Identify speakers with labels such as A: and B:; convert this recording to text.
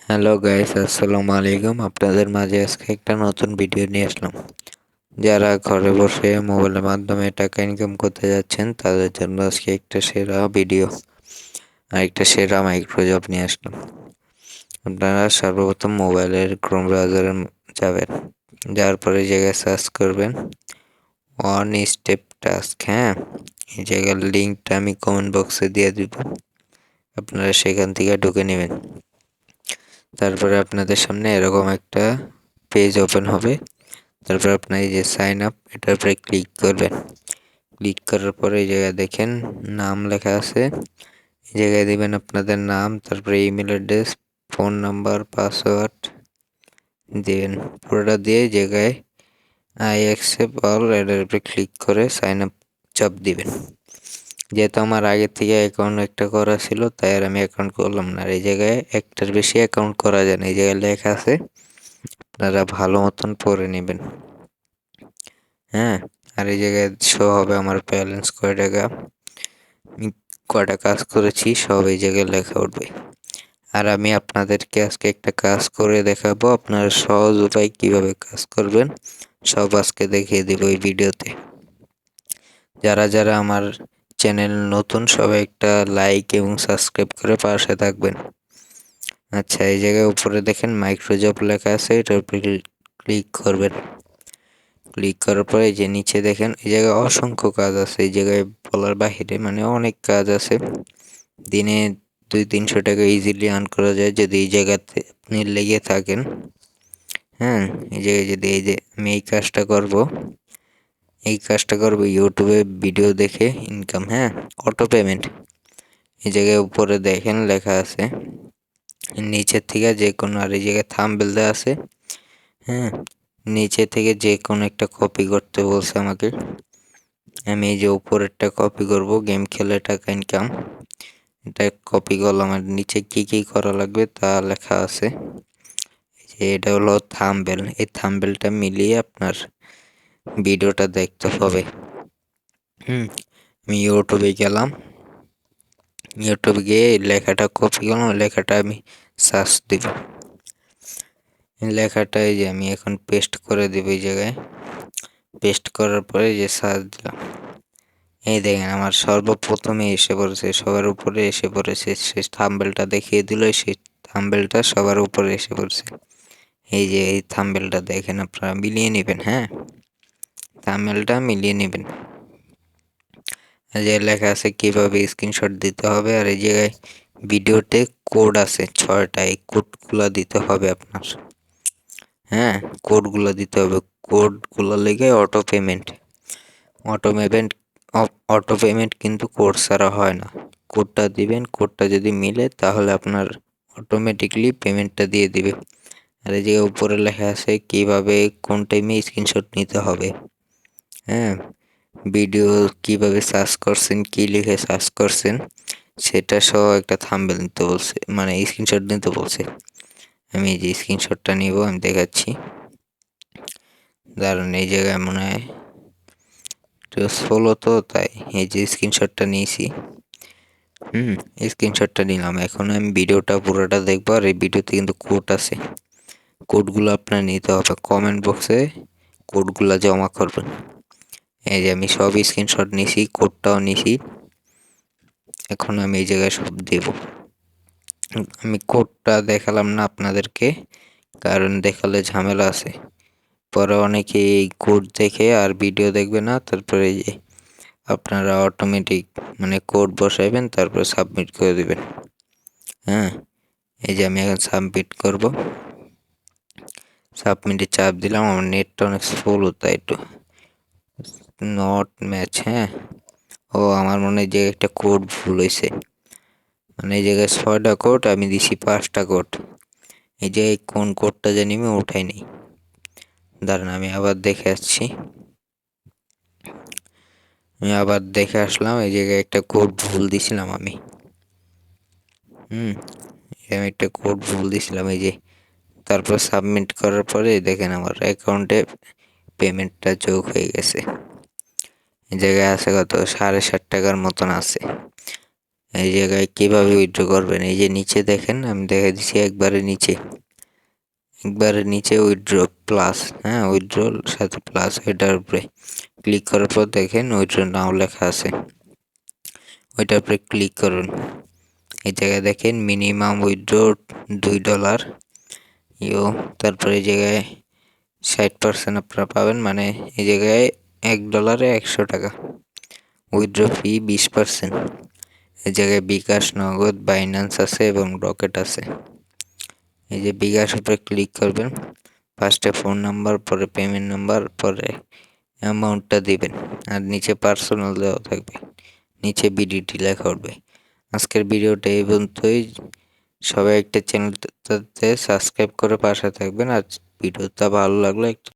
A: Hello guys আসসালামু আলাইকুম আপনাদের মাঝে আজকে একটা নতুন ভিডিও নিয়ে আসলাম। যারা ঘরে বসে মোবাইলের মাধ্যমে টাকা ইনকাম করতে যাচ্ছেন, তাদের জন্য আজকে একটা সেরা ভিডিও আর একটা সেরা মাইক্রোজব নিয়ে আসলাম। আপনারা সর্বপ্রথম মোবাইলের ক্রোম ব্রাউজারে যাবেন। যাওয়ার পরে জায়গায় সার্চ করবেন। ওয়ান স্টেপ টাস্ক হ্যাঁ? এই জায়গার লিঙ্কটা আমি কমেন্ট বক্সে দিয়ে দিব। আপনারা সেখান থেকে ঢুকে নেবেন। তারপরে আপনাদের সামনে এরকম একটা পেজ ওপেন হবে। তারপর আপনার এই যে সাইন আপ এটার উপরে ক্লিক করবেন। ক্লিক করার পরে এই জায়গায় দেখেন নাম লেখা আছে। এই জায়গায় দিবেন আপনাদের নাম, তারপরে email address phone number password দিবেন পুরোটা দিয়ে জায়গায় আই অ্যাকসেপ্ট অল এটার উপরে ক্লিক করে সাইন আপ চাপ দিবেন। যেহেতু আমার আগে থেকে অ্যাকাউন্ট একটা করা ছিল, তাই আর আমি অ্যাকাউন্ট করলাম না। আর এই জায়গায় একটার বেশি অ্যাকাউন্ট করা যায় না, এই জায়গায় লেখা আছে, আপনারা ভালো মতন পড়ে নেবেন। হ্যাঁ আর এই জায়গায় শো হবে আমার ব্যালেন্স কয় টাকা? আমি কয়টা কাজ করেছি, সব এই জায়গায় লেখা উঠবে। আর আমি আপনাদেরকে আজকে একটা কাজ করে দেখাবো, আপনারা সহজ উপায় কীভাবে কাজ করবেন, সব আজকে দেখিয়ে দেবো এই ভিডিওতে। যারা যারা আমার চ্যানেল নতুন, সবাই একটা লাইক এবং সাবস্ক্রাইব করে পাশে থাকবেন। আচ্ছা এই জায়গায় উপরে দেখেন মাইক্রোজব লেখা আছে, এটার উপরে ক্লিক করবেন। ক্লিক করার পরে যে নিচে দেখেন, এই জায়গায় অসংখ্য কাজ আছে, এই জায়গায় বলার বাহিরে মানে অনেক কাজ আছে। দিনে দুই তিনশো টাকা ইজিলি আর্ন করা যায় যদি এই জায়গাতে আপনি লেগে থাকেন। হ্যাঁ এই জায়গায় যদি এই যে আমি এই কাজটা করব। এই কাজটা করবে ইউটিউবে ভিডিও দেখে ইনকাম হ্যাঁ? অটো পেমেন্ট এই জায়গায় উপরে দেখেন লেখা আছে, নিচের থেকে যে কোনো, আর এই জায়গায় থাম্বেল দেওয়া আছে হ্যাঁ? নিচে থেকে যে কোনো একটা কপি করতে বলছে আমাকে। আমি এই যে উপরেরটা কপি করব গেম খেলে টাকা ইনকাম এটা কপি করলাম, আর নিচে কি কি করা লাগবে তা লেখা আছে। যে এটা হলো থাম্বেল এই থাম্বেলটা মিলিয়ে আপনার ভিডিওটা দেখতে হবে। হুম। আমি ইউটিউবে গেলাম। ইউটিউবে গিয়ে লেখাটা কপি করলাম লেখাটা আমি সার্চ দিব। লেখাটা এই যে আমি এখন পেস্ট করে দেব এই জায়গায়। পেস্ট করার পরে যে সার্চ দিলাম। এই দেখেন আমার সর্বপ্রথমে এসে পড়েছে সবার উপরে এসে পড়েছে। সে থাম্বেলটা দেখিয়ে দিল সেই থাম্বেলটা সবার উপরে এসে পড়েছে। এই যে এই থাম্বেলটা দেখেন আপনারা মিলিয়ে নেবেন হ্যাঁ? থাম্বেলটা মিলিয়ে নেবেন। যে লেখা আছে কীভাবে স্ক্রিনশট দিতে হবে আর এই জায়গায় ভিডিওতে কোড আছে, ছয়টা এই কোডগুলো দিতে হবে আপনার। হ্যাঁ কোডগুলো দিতে হবে। কোডগুলো লেগে auto payment auto payment auto payment কিন্তু কোড ছাড়া হয় না। কোডটা দিবেন কোডটা যদি মিলে তাহলে আপনার অটোমেটিকলি পেমেন্টটা দিয়ে দিবে। আর এই যে উপরে লেখা আছে কীভাবে, কোন টাইমে স্ক্রিনশট নিতে হবে। হ্যাঁ ভিডিও কীভাবে সার্চ করছেন, কি লিখে সার্চ করছেন, সেটা সহ একটা থাম্বেল নিতে বলছে মানে স্ক্রিনশট নিতে বলছে। আমি এই যে স্ক্রিনশটটা নিব, আমি দেখাচ্ছি। দাঁড়ান এই জায়গায় মনে হয় ষোলো তো, তাই এই যে স্ক্রিনশটটা নিয়েছি। হুম স্ক্রিনশটটা নিলাম। এখন আমি ভিডিওটা পুরোটা দেখব, আর এই ভিডিওতে কিন্তু কোড আছে। কোডগুলো আপনার নিতে হবে। কমেন্ট বক্সে কোডগুলো জমা করবেন। এই যে আমি সব স্ক্রিনশট নিছি কোডটাও নিছি। এখন আমি এই জায়গায় সব দেব। আমি কোডটা দেখালাম না আপনাদেরকে, কারণ দেখালে ঝামেলা আছে। পরে অনেকে এই কোড দেখে আর ভিডিও দেখবে না, তারপরে এই যে আপনারা অটোমেটিক মানে কোড বসাইবেন, তারপরে সাবমিট করে দেবেন। হ্যাঁ এই যে আমি এখন সাবমিট করব। সাবমিটে চাপ দিলাম, আমার নেটটা অনেক স্লো তাই একটু। নট ম্যাচ হ্যাঁ? ও, আমার মনে হয় যে একটা কোড ভুল হয়েছে। মানে এই জায়গায় ছয়টা কোড আমি দিছি পাঁচটা কোড এই যে কোন কোডটা জানি আমি উঠাই নি দাঁড়ান, আমি আবার দেখে আসছি। আমি আবার দেখে আসলাম, এই জায়গায় একটা কোড ভুল দিছিলাম আমি। হুম আমি একটা কোড ভুল দিছিলাম, এই যে তারপর সাবমিট করার পরে দেখেন আমার অ্যাকাউন্টে পেমেন্টটা যোগ হয়ে গেছে। এই জায়গায় আছে কত? সাড়ে ষাট টাকার মতন আছে। এই জায়গায় কীভাবে উইথড্র করবেন? এই যে নিচে দেখেন, আমি দেখা দিচ্ছি একবারে নিচে। একবারে নিচে উইথড্র প্লাস হ্যাঁ উইথড্র সাথে প্লাস এটার উপরে ক্লিক করার পর দেখেন উইথড্র নাও লেখা আছে। ওইটার উপরে ক্লিক করুন। এই জায়গায় দেখেন মিনিমাম উইথড্র দুই ডলার ইও তারপরে এই জায়গায় ষাট পার্সেন্ট আপনারা পাবেন। মানে এই জায়গায় এক ডলারে একশো টাকা। উইথড্র ফি বিশ পার্সেন্ট এই জায়গায় বিকাশ, নগদ বাইন্যান্স আছে এবং রকেট আছে। এই যে বিকাশ উপরে ক্লিক করবেন ফার্স্টে ফোন নাম্বার পরে পেমেন্ট নাম্বার পরে অ্যামাউন্টটা দিবেন, আর নিচে পার্সোনাল দেওয়া থাকবে, নিচে বিডিটি লেখা উঠবে। আজকের ভিডিওটা এই পর্যন্তই। সবাই একটা চ্যানেলটাতে সাবস্ক্রাইব করে পাশে থাকবেন, আর ভিডিওটা ভালো লাগলে একটু